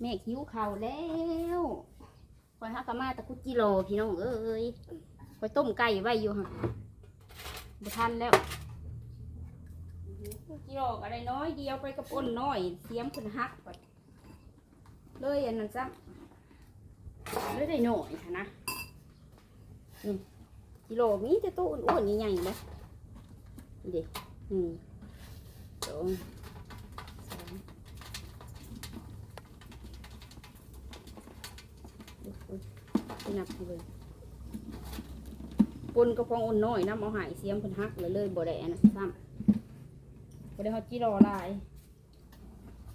แม่คิ้วเข่าแล้วคอยฮักกะมาตะคุจิโรพี่น้องเอ้ยคอยต้มไก่ไว้อยู่ฮะบ่ทันแล้วจิโรก็ได้น้อยเดียวไปกระป่นน้อยเสียมขึ้นฮักไปเลยอันนั้นซ้ำเลยได้หน่อยค่ะนะนี่กิโลมีแต่ตัวอ้วนๆใหญ่ๆเลยนี่เด็กหนึ่งสองสาม ไป นับดูเลยปนกระพองอ่อนน้อยน้ำเอาหายเสียมเพิ่นฮักเลยเลยบ่ได้อันนะซ้ำบ่ได้ฮอดจิรอลาย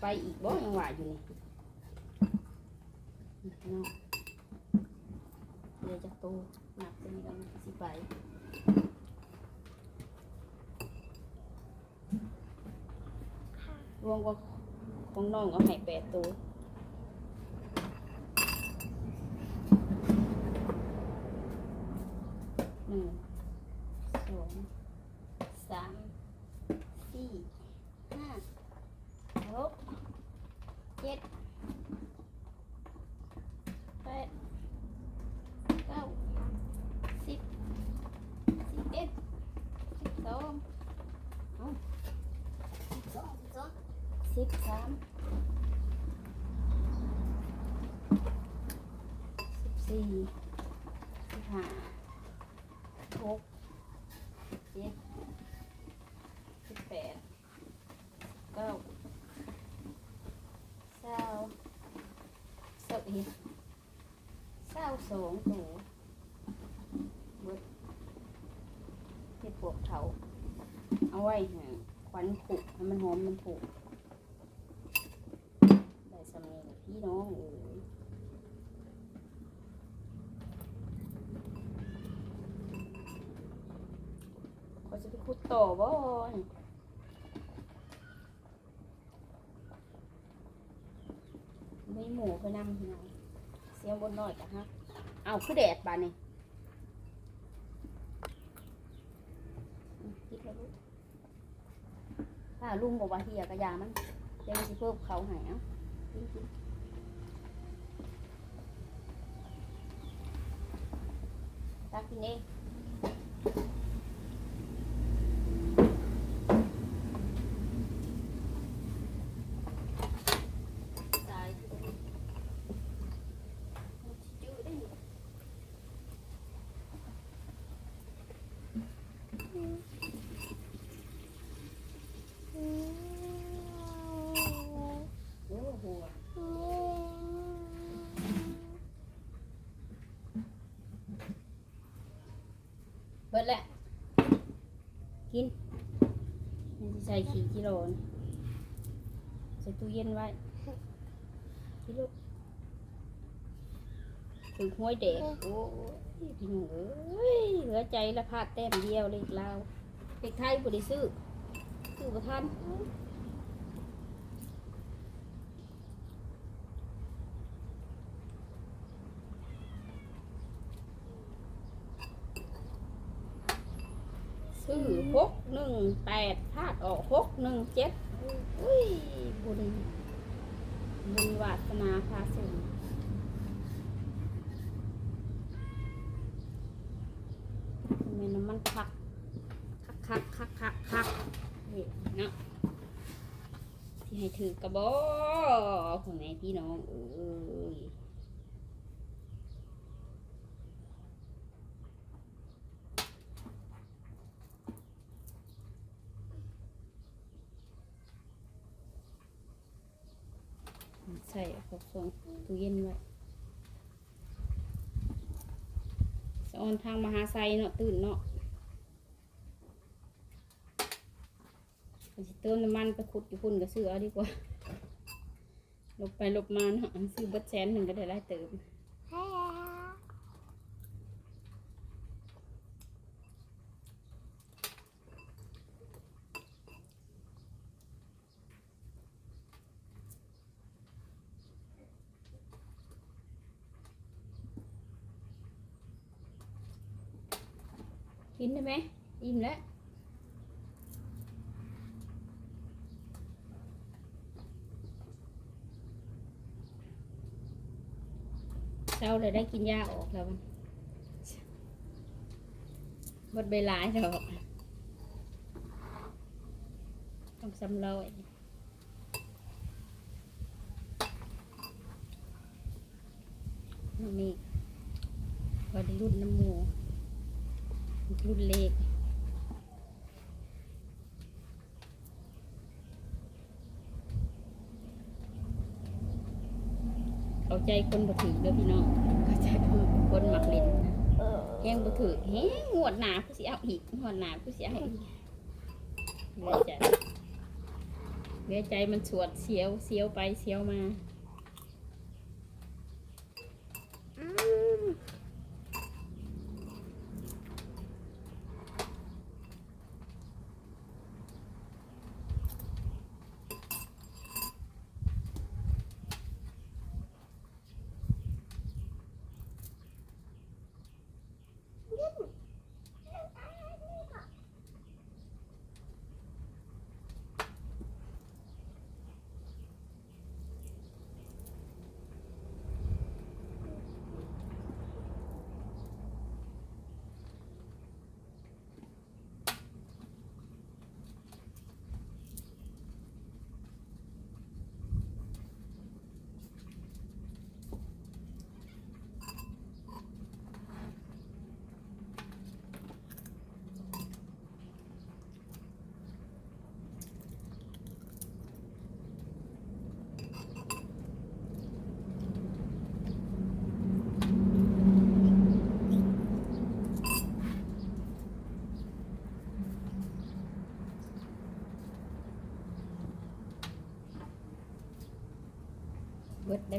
ไปอีกบ่ยังว่าอยู่นี่นี่เนาะเดี๋ยวจะโตนับเป็นกันสิไปรวมกับของน้องเอาให้แปดตัว หนึ่งสองสามสี่ห้าหกเจ็ดแปดเก้าสิบสิบเอ็ดสิบสองเอาสิบสองสิบสอง สิบสามสิบสี่สิบห้าหกเจ็ดสิบแปดเก้าเศร้าเศร้าอีกเศร้าสองตัวบดเห็ดปวกเขาเอาไว้ห้ควันผุให้มันหอมมันผุได้สำเนียง พี่น้องเอ๋ยเขาจะไปขุดต่อบ่ไม่หมูไปนำพี่น้องเสียงบนน้อยกะฮะเอาคือแดดบานนี่คิดแล้วลูกถ้าลุงบอกว่าเฮียกระยามันเดี๋ยวมันสิเพิ่มเขาใหายอะกินกินตักกินเองตา ยจืดได้อยู่โอ้โหเบิดแหละ กินมันจะใส่ขี่กิโลนใส่ตู้เย็นไว้กิโลูกถึงห้วยเด็กโอ้ยพี่หนูเอ้ยเหลือใจละพาดแต้มเดียวเลยเราวเด็กไทยบุได้ซื้อซื้อประทาน ซื้อหกหนึ่งแปดพลาดออกหกหนึ่งเจ็ดอุ้ยบุญบุญวาสนาพาสูงเมนำมันคักคักคักคักคักคักนี่เนาะที่ให้ถือกระบอกคนไหนพี่น้องเอ้ย ส่วกส่งตู้เย็นไว้สะออนทางมหาไซเนาะตื่นเนาะเติมน้ำมันไปขุดอยู่พุ่นก็ซื้อเอาดีกว่าลบไปลบมาเนาะซื้อบัดแสนหนึ่งก็ได้ไล่เติม กินได้ไหมอิ่มแล้วช้าเลยได้กินยาออกแล้วมันบดใบลายดอกต้องสำรอยนี่วัยรุ่นน้ำมู รุ่นเล็กเข้าใจคนบ่ถือเด้อพี่น้องเข้าใจคนมักเล่นนะแห้งบ่ถือแห้งงวดหนาผู้สิเอาอีกงวดหนาผู้สิเอาอีกเหลือใจเหลือใจมันสวดเสียวเสียวไปเสียวมา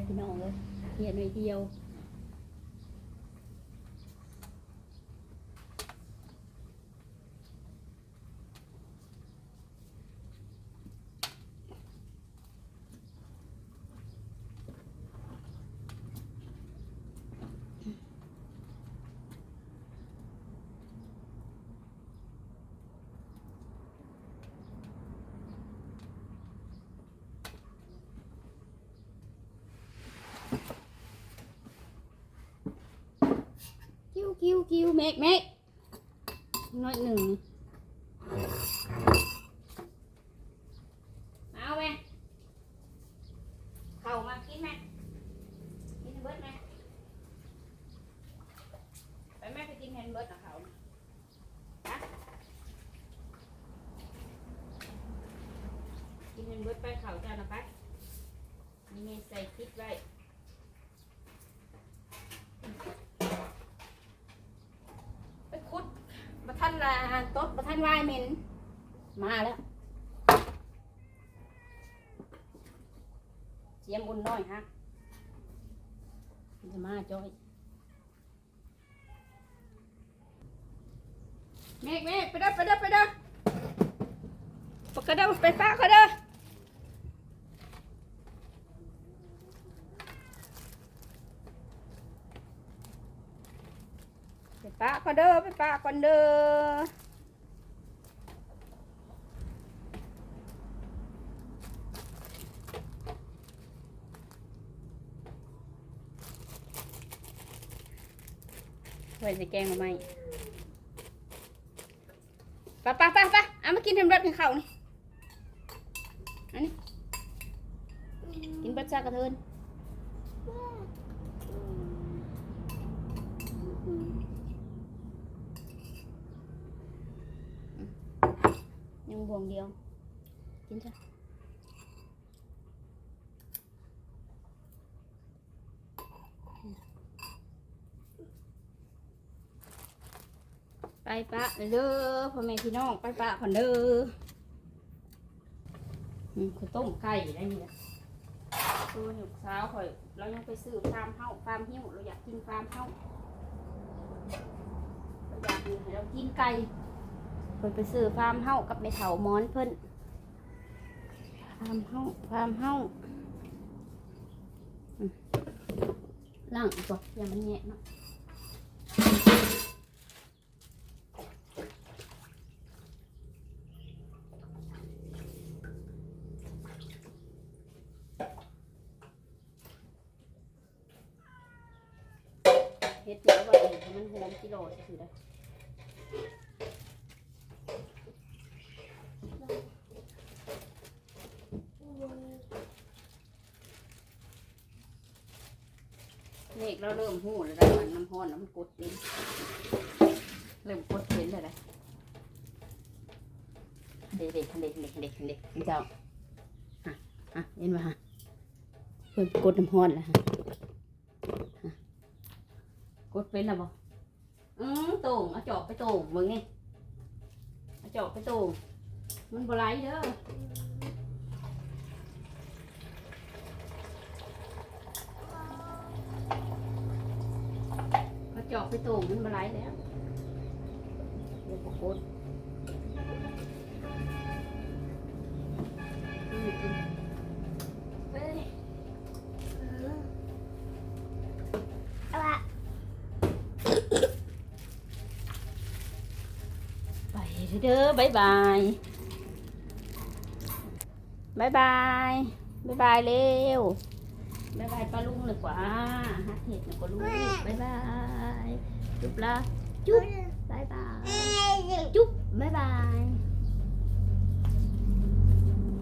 พี่น้องเลยเรียนไว้เดียว กิ้วกิ้วกิ้วเมกเมกน้อยหนึ่งเอาไหมเข้ามากินไหมกินเบิดไหมไปแม่ไปกินแฮมเบิร์ดกับเขาฮะกินแฮมเบิร์ดไปเขาจ้านะไปนี่เมใส่พริกไว้ ไปคุดมาท่านละ ตดมาท่านวายเหม็น มาแล้วเสียมอุ่นน้อยฮะจะมาจ้อยเมฆเมฆไปเด้อไปเด้อไปเด้อปกระเด้อไปฟ้าเขาเด้อไปป้าก็เด้อไปป้าก่อนเด้อ ว้จะแกงมาไหมป้าป้าป้าป้าเอามากินทำรสกันเขานี่อันนี้กินบัตรชากระเทินยังบวงเดียว กินจ้ะ ปปะเด้อพ่อแม่พี่น้องไปปะก่อนเด้อคือต้มไก่ได้นี่แหละตัวหนุกสาวข่อย เรายังไปซื้อฟาร์มเฮ้าฟาร์มหิ้วเราอยากกินฟาร์มเฮ้าเราอยากให้เรากินไก่เพิ่นไปซื้อฟาร์มเฮ้ากับในเถาหมอนเพิ่นฟาร์มเฮ้าฟาร์มเฮ้าล่างอีกบ่อย่ามันแงะเนาะ เฮ็ดเดี๋ยวไว้ให้มันหอมกิโลจะคือได้เลขเราเริ่มหูแล้วได้มันน้ำห้อนน้ำกดเป็นเริ่มกดเป็นเลยนะเด็กเด็กเด็กเด็กเด็กเด็กเจ้าอะอะเห็นไหมฮะเพิ่มกดน้ำห้อนแล้วฮะ กดเป็นแล้วบ่อืมโต่งเอาจอบไปโต่งมึงนี่เอาจอบไปโต่งมันบ่ไหลเด้อเอาจอบไปโต่งมันบ่ไหลแล้วเดี๋ยวก็กด เด้อบายบายบายบายบายบายเร็วบายบายปลาลุงเลยกว่าฮักเห็ดนะปลาลุงบายบายจุ๊บละจุ๊บบายบายจุ๊บบายบาย